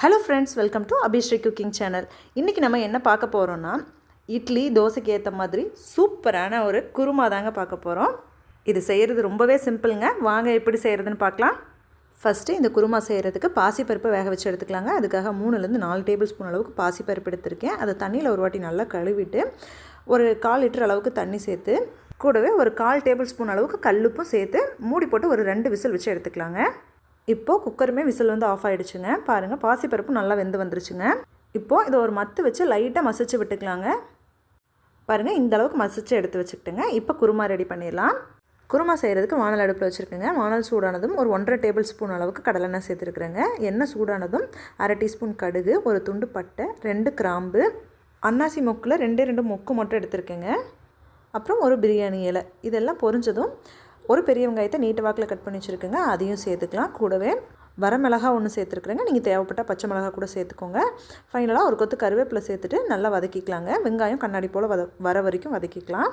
Hello friends welcome to Abhisri cooking channel இன்றைக்கி நம்ம என்ன பார்க்க போகிறோன்னா இட்லி தோசைக்கு ஏற்ற மாதிரி சூப்பரான ஒரு குருமா தாங்க பார்க்க போகிறோம் இது செய்கிறது ரொம்பவே சிம்பிளுங்க. வாங்க எப்படி செய்கிறதுன்னு பார்க்கலாம். ஃபஸ்ட்டு இந்த குருமா செய்கிறதுக்கு பாசிப்பருப்பை வேக வச்சு எடுத்துக்கலாங்க. அதுக்காக மூணுலேருந்து நாலு டேபிள் ஸ்பூன் அளவுக்கு பாசிப்பருப்பு எடுத்திருக்கேன். அதை தண்ணியில் ஒரு வாட்டி நல்லா கழுவிட்டு ஒரு கால் லிட்டர் அளவுக்கு தண்ணி சேர்த்து கூடவே ஒரு கால் டேபிள் ஸ்பூன் அளவுக்கு கல்லுப்பும் சேர்த்து மூடி போட்டு ஒரு ரெண்டு விசில் வச்சு எடுத்துக்கலாங்க. இப்போது குக்கருமே விசில் வந்து ஆஃப் ஆகிடுச்சுங்க பாருங்கள் பாசிப்பருப்பு நல்லா வெந்து வந்துருச்சுங்க. இப்போது இதை ஒரு மத்து வச்சு லைட்டாக மசிச்சு விட்டுக்கலாங்க. பாருங்கள் இந்த அளவுக்கு மசிச்சு எடுத்து வச்சுக்கிட்டுங்க. இப்போ குருமா ரெடி பண்ணிடலாம். குருமா செய்கிறதுக்கு வானல் அடுப்பில் வச்சுருக்கேங்க. வானல் சூடானதும் ஒரு ஒன்றரை டேபிள் ஸ்பூன் அளவுக்கு கடலெண்ணெய் சேர்த்துருக்குறேங்க. எண்ணெய் சூடானதும் அரை டீஸ்பூன் கடுகு ஒரு துண்டு பட்டை ரெண்டு கிராம்பு அன்னாசி மொக்கில் ரெண்டே ரெண்டு மொக்கு மட்டும் எடுத்திருக்கேங்க. அப்புறம் ஒரு பிரியாணி இலை. இதெல்லாம் பொரிஞ்சதும் ஒரு பெரிய வெங்காயத்தை நீட்டு வாக்கில் கட் பண்ணி வச்சுருக்குங்க. அதையும் சேர்த்துக்கலாம். கூடவே வரமிளகா ஒன்று சேர்த்துருக்குறேங்க. நீங்கள் தேவைப்பட்ட பச்சை மிளகா கூட சேர்த்துக்கோங்க. ஃபைனலாக ஒரு கொத்து கருவேப்பிலை சேர்த்துட்டு நல்லா வதக்கிக்கலாங்க. வெங்காயம் கண்ணாடி போல் வத வர வரைக்கும் வதக்கிக்கலாம்.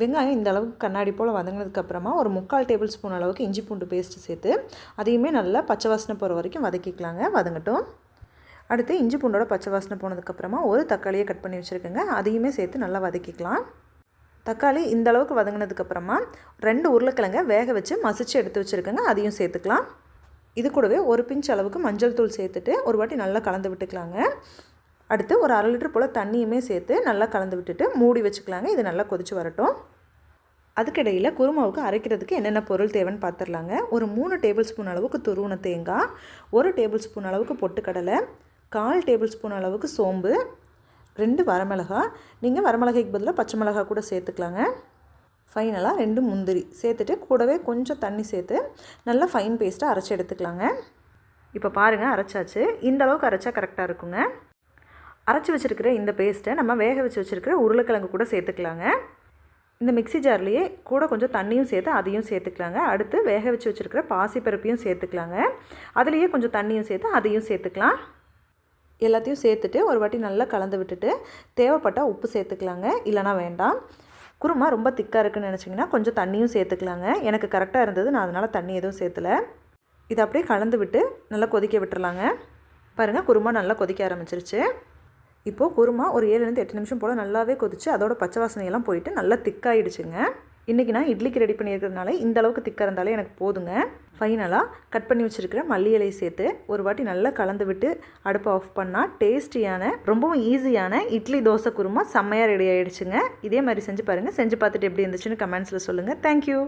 வெங்காயம் இந்த அளவுக்கு கண்ணாடி போல் வதங்கினதுக்கப்புறமா ஒரு முக்கால் டேபிள் ஸ்பூன் அளவுக்கு இஞ்சி பூண்டு பேஸ்ட்டு சேர்த்து அதையுமே நல்லா பச்சை வாசனை போகிற வரைக்கும் வதக்கிக்கலாங்க. வதங்கட்டும். அடுத்து இஞ்சி பூண்டோட பச்சை வாசனை போனதுக்கப்புறமா ஒரு தக்காளியை கட் பண்ணி வச்சுருக்கேங்க. அதையுமே சேர்த்து நல்லா வதக்கிக்கலாம். தக்காளி இந்த அளவுக்கு வதங்கினதுக்கப்புறமா ரெண்டு உருளைக்கிழங்க வேக வச்சு மசிச்சு எடுத்து வச்சுருக்கேங்க. அதையும் சேர்த்துக்கலாம். இது கூடவே ஒரு பிஞ்ச் அளவுக்கு மஞ்சள் தூள் சேர்த்துட்டு ஒரு வாட்டி நல்லா கலந்து விட்டுக்கலாங்க. அடுத்து ஒரு அரை லிட்டர் போல் தண்ணியுமே சேர்த்து நல்லா கலந்து விட்டுட்டு மூடி வச்சுக்கலாங்க. இது நல்லா கொதிச்சு வரட்டும். அதுக்கிடையில் குருமாவுக்கு அரைக்கிறதுக்கு என்னென்ன பொருள் தேவைன்னு பார்த்துடலாங்க ஒரு மூணு டேபிள் ஸ்பூன் அளவுக்கு துருவன தேங்காய் ஒரு டேபிள் ஸ்பூன் அளவுக்கு பொட்டுக்கடலை கால் டேபிள் ஸ்பூன் அளவுக்கு சோம்பு ரெண்டு வரமிளகா. நீங்கள் வரமிளகாய்க்கு பதிலாக பச்சை மிளகா கூட சேர்த்துக்கலாங்க. ஃபைனலாக ரெண்டு முந்திரி சேர்த்துட்டு கூடவே கொஞ்சம் தண்ணி சேர்த்து நல்லா ஃபைன் பேஸ்ட்டாக அரைச்சி எடுத்துக்கலாங்க. இப்போ பாருங்கள் அரைச்சாச்சு. இந்த அளவுக்கு அரைச்சா கரெக்டாக இருக்குங்க. அரைச்சி வச்சுருக்கிற இந்த பேஸ்ட்டை நம்ம வேக வச்சு வச்சுருக்கிற உருளைக்கிழங்கு கூட சேர்த்துக்கலாங்க. இந்த மிக்சி ஜார்லேயே கூட கொஞ்சம் தண்ணியும் சேர்த்து அதையும் சேர்த்துக்கலாங்க. அடுத்து வேக வச்சு வச்சுருக்கிற பாசிப்பருப்பையும் சேர்த்துக்கலாங்க. அதுலேயே கொஞ்சம் தண்ணியும் சேர்த்து அதையும் சேர்த்துக்கலாம். எல்லாத்தையும் சேர்த்துட்டு ஒரு வாட்டி நல்லா கலந்து விட்டுட்டு தேவைப்பட்டால் உப்பு சேர்த்துக்கலாங்க இல்லைனா வேண்டாம். குருமா ரொம்ப திக்காக இருக்குன்னு நினச்சிங்கன்னா கொஞ்சம் தண்ணியும் சேர்த்துக்கலாங்க. எனக்கு கரெக்டாக இருந்தது நான் அதனால் தண்ணி எதுவும் சேர்த்தலை. இதை அப்படியே கலந்து விட்டு நல்லா கொதிக்க விட்டுறலாங்க. பாருங்கள் குருமா நல்லா கொதிக்க ஆரம்பிச்சிருச்சு. இப்போது குருமா ஒரு ஏழுலேருந்து எட்டு நிமிஷம் போல் நல்லாவே கொதிச்சு அதோட பச்சை வாசனையெல்லாம் போயிட்டு நல்லா திக்காயிடுச்சுங்க. இன்றைக்கி நான் இட்லிக்கு ரெடி பண்ணியிருக்கிறதுனால இந்த அளவுக்கு திக்காக இருந்தாலே எனக்கு போதுங்க. ஃபைனலாக கட் பண்ணி வச்சுருக்கிற மல்லி இலையை சேர்த்து ஒரு வாட்டி நல்லா கலந்து விட்டு அடுப்பை ஆஃப் பண்ணால் டேஸ்டியான ரொம்பவும் ஈஸியான இட்லி தோசை குருமா செம்மையாக ரெடி ஆகிடுச்சுங்க இதே மாதிரி செஞ்சு பாருங்கள் செஞ்சு பார்த்துட்டு எப்படி இருந்துச்சுன்னு கமெண்ட்ஸில் சொல்லுங்கள் தேங்க்யூ